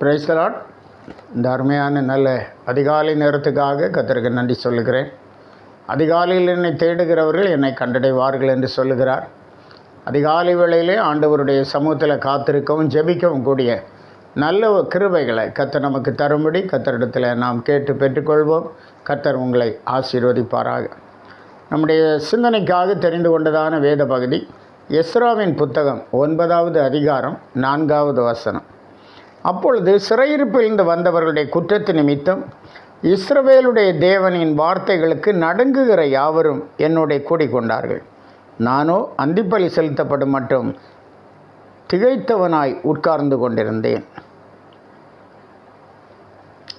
Praise the Lord இந்த அருமையான நல்ல அதிகாலை நேரத்துக்காக கத்தருக்கு நன்றி சொல்லுகிறேன். அதிகாலையில் என்னை தேடுகிறவர்கள் என்னை கண்டடைவார்கள் என்று சொல்லுகிறார். அதிகாலை வேளையிலே ஆண்டவருடைய சமூகத்தில் காத்திருக்கவும் ஜெபிக்கவும் கூடிய நல்ல கிருபைகளை கத்தர் நமக்கு தரும்படி கத்தரிடத்தில் நாம் கேட்டு பெற்றுக்கொள்வோம். கத்தர் உங்களை ஆசீர்வதிப்பாராக. நம்முடைய சிந்தனைக்காக தெரிந்து கொண்டதான வேத பகுதி எஸ்ராவின் புத்தகம் ஒன்பதாவது அதிகாரம் நான்காவது வசனம். அப்பொழுது சிறையிருப்பிலிருந்து வந்தவர்களுடைய குற்றத்து நிமித்தம் இஸ்ரவேலுடைய தேவனின் வார்த்தைகளுக்கு நடுங்குகிற யாவரும் என்னுடைய கூடிக்கொண்டார்கள். நானோ அந்திப்பலி செலுத்தப்படும் மட்டும் திகைத்தவனாய் உட்கார்ந்து கொண்டிருந்தேன்.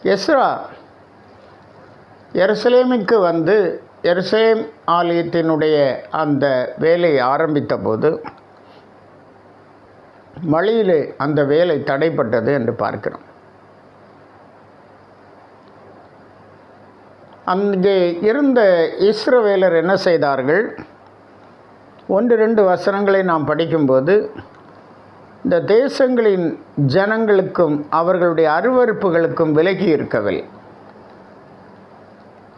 எஸ்ரா எருசலேமுக்கு வந்து எருசலேம் ஆலயத்தினுடைய அந்த வேலையை ஆரம்பித்த போது வழியிலே அந்த வேலை தடைப்பட்டது என்று பார்க்கிறோம். அங்கே இருந்த இஸ்ரவேலர் என்ன செய்தார்கள்? ஒன்று ரெண்டு வசனங்களை நாம் படிக்கும்போது இந்த தேசங்களின் ஜனங்களுக்கும் அவர்களுடைய அருவறுப்புகளுக்கும் விலகி இருக்கவில்லை.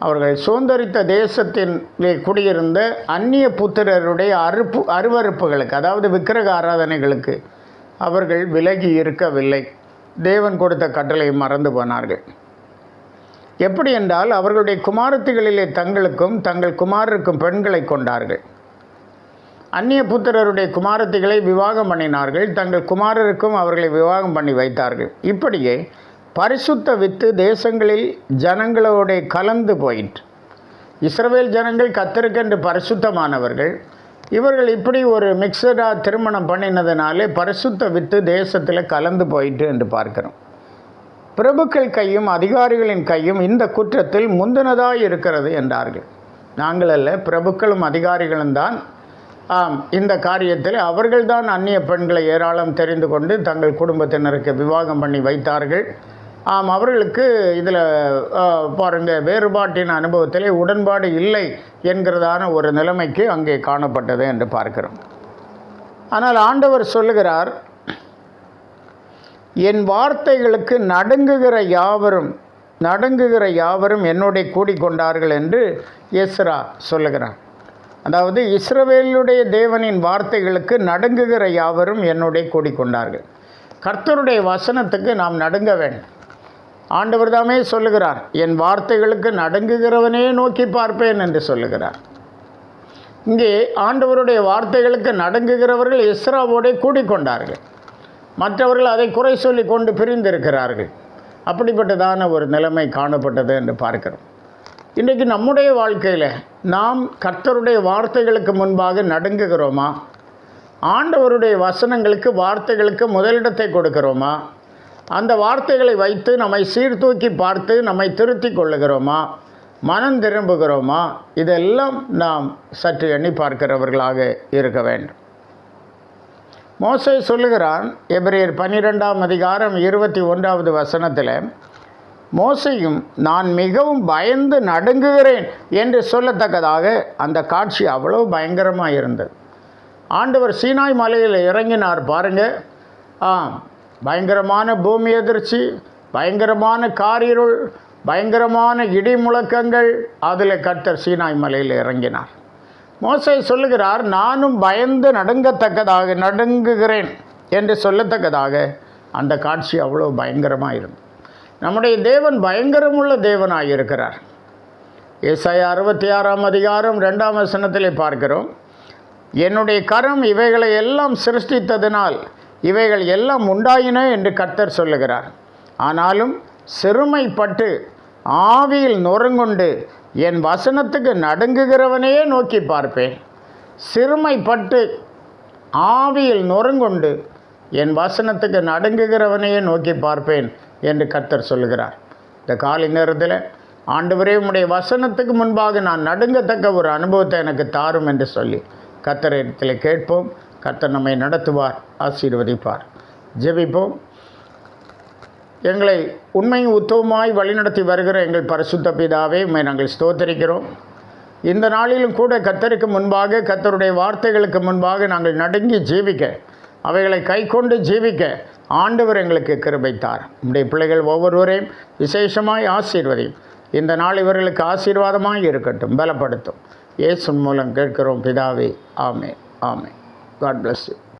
அவர்கள் சுதந்திரித்த தேசத்தின் குடியிருந்த அந்நிய புத்திரருடைய அறுப்பு அருவறுப்புகளுக்கு அதாவது விக்கிரக ஆராதனைகளுக்கு அவர்கள் விலகி இருக்கவில்லை. தேவன் கொடுத்த கட்டளை மறந்து போனார்கள். எப்படி என்றால் அவர்களுடைய குமாரத்திகளிலே தங்களுக்கும் தங்கள் குமாரருக்கும் பெண்களை கொண்டார்கள். அந்நிய புத்திரருடைய குமாரத்திகளை விவாகம் பண்ணினார்கள். தங்கள் குமாரருக்கும் அவர்களை விவாகம் பண்ணி வைத்தார்கள். இப்படியே பரிசுத்த வித்து தேசங்களில் ஜனங்களோட கலந்து போயிற்று. இஸ்ரவேல் ஜனங்கள் கத்தருக்கென்று பரிசுத்தமானவர்கள் இவர்கள் இப்படி ஒரு மிக்சடாக திருமணம் பண்ணினதுனாலே பரிசுத்த வித்து தேசத்தில் கலந்து போயிட்டு என்று பார்க்கிறோம். பிரபுக்கள் கையும் அதிகாரிகளின் கையும் இந்த குற்றத்தில் முந்தினதாக இருக்கிறது என்றார்கள். நாங்கள் அல்ல பிரபுக்களும் அதிகாரிகளும் தான். ஆம் இந்த காரியத்தில் அவர்கள்தான் அந்நிய பெண்களை ஏராளம் தெரிந்து கொண்டு தங்கள் குடும்பத்தினருக்கு விவாகம் பண்ணி வைத்தார்கள். அவர்களுக்கு இதில் பாருங்கள் வேறுபாட்டின் அனுபவத்திலே உடன்பாடு இல்லை என்கிறதான ஒரு நிலைமைக்கு அங்கே காணப்பட்டது என்று பார்க்கிறோம். ஆனால் ஆண்டவர் சொல்லுகிறார் என் வார்த்தைகளுக்கு நடுங்குகிற யாவரும் நடுங்குகிற யாவரும் என்னுடைய கூடிக்கொண்டார்கள் என்று எஸ்ரா சொல்லுகிறார் அதாவது இஸ்ரவேலுடைய தேவனின் வார்த்தைகளுக்கு நடுங்குகிற யாவரும் என்னுடைய கூடிக்கொண்டார்கள் கர்த்தருடைய வசனத்துக்கு நாம் நடுங்க வேண்டும். ஆண்டவர் தாமே சொல்லுகிறார் என் வார்த்தைகளுக்கு நடுங்குகிறவனே நோக்கி பார்ப்பேன் என்று சொல்லுகிறார். இங்கே ஆண்டவருடைய வார்த்தைகளுக்கு நடுங்குகிறவர்கள் இஸ்ராவோடே கூடிக்கொண்டார்கள் மற்றவர்கள் அதை குறை சொல்லி கொண்டு பிரிந்திருக்கிறார்கள். அப்படிப்பட்டதான ஒரு நிலைமை காணப்பட்டது என்று பார்க்கிறோம். இன்றைக்கு நம்முடைய வாழ்க்கையில் நாம் கர்த்தருடைய வார்த்தைகளுக்கு முன்பாக நடுங்குகிறோமா? ஆண்டவருடைய வசனங்களுக்கு வார்த்தைகளுக்கு முதலிடத்தை கொடுக்கிறோமா? அந்த வார்த்தைகளை வைத்து நம்மை சீர்தூக்கி பார்த்து நம்மை திருத்தி கொள்ளுகிறோமா? மனம் திரும்புகிறோமா? இதெல்லாம் நாம் சற்று எண்ணி பார்க்கிறவர்களாக இருக்க வேண்டும். மோசை சொல்லுகிறான் எபிரேயர் பன்னிரெண்டாம் அதிகாரம் இருபத்தி ஒன்றாவது வசனத்தில் மோசையும் நான் மிகவும் பயந்து நடுங்குகிறேன் என்று சொல்லத்தக்கதாக அந்த காட்சி அவ்வளோ பயங்கரமாக இருந்தது ஆண்டவர் சீனாய் மலையில் இறங்கினார் பாருங்கள் ஆ பயங்கரமான பூமி எதிர்ச்சி பயங்கரமான காரிருள் பயங்கரமான இடி முழக்கங்கள் அதில் கர்த்தர் சீனாய் மலையில் இறங்கினார். மோசை சொல்லுகிறார் நானும் பயந்து நடுங்கத்தக்கதாக நடுங்குகிறேன் என்று சொல்லத்தக்கதாக அந்த காட்சி அவ்வளோ பயங்கரமாக இருந்தது. நம்முடைய தேவன் பயங்கரமுள்ள தேவனாக இருக்கிறார். ஏசாய அறுபத்தி ஆறாம் அதிகாரம் ரெண்டாம் வசனத்திலே பார்க்கிறோம் என்னுடைய கரம் இவைகளை எல்லாம் சிருஷ்டித்ததினால் இவைகள் எல்லாம் உண்டாயின என்று கர்த்தர் சொல்லுகிறார். ஆனாலும் சிறுமைப்பட்டு ஆவியில் நொறுங்குண்டு என் வசனத்துக்கு நடுங்குகிறவனையே நோக்கி பார்ப்பேன். சிறுமைப்பட்டு ஆவியில் நொறுங்குண்டு என் வசனத்துக்கு நடுங்குகிறவனையே நோக்கி பார்ப்பேன் என்று கர்த்தர் சொல்லுகிறார். இந்த காலை நேரத்தில் ஆண்டவரே உடைய வசனத்துக்கு முன்பாக நான் நடுங்கத்தக்க ஒரு அனுபவத்தை எனக்கு தாரும் என்று சொல்லி கத்தரிடத்தில் கேட்போம். கர்த்தர் நம்மை நடத்துவார் ஆசீர்வதிப்பார். ஜெபிப்போம். எங்களை உண்மையும் உத்தவமாய் வழிநடத்தி வருகிற எங்கள் பரிசுத்த பிதாவே உண்மை நாங்கள் ஸ்தோத்தரிக்கிறோம். இந்த நாளிலும் கூட கத்தருக்கு முன்பாக கத்தருடைய வார்த்தைகளுக்கு முன்பாக நாங்கள் நடுங்கி ஜீவிக்க அவைகளை கை கொண்டு ஜீவிக்க ஆண்டவர் எங்களுக்கு கிருபைத்தார் நம்முடைய பிள்ளைகள் ஒவ்வொருவரையும் விசேஷமாய் ஆசீர்வதியும். இந்த நாள் இவர்களுக்கு ஆசீர்வாதமாக இருக்கட்டும் பலப்படுத்தும். இயேசுன் மூலம் கேட்கிறோம் பிதாவே ஆமே ஆமே God bless you.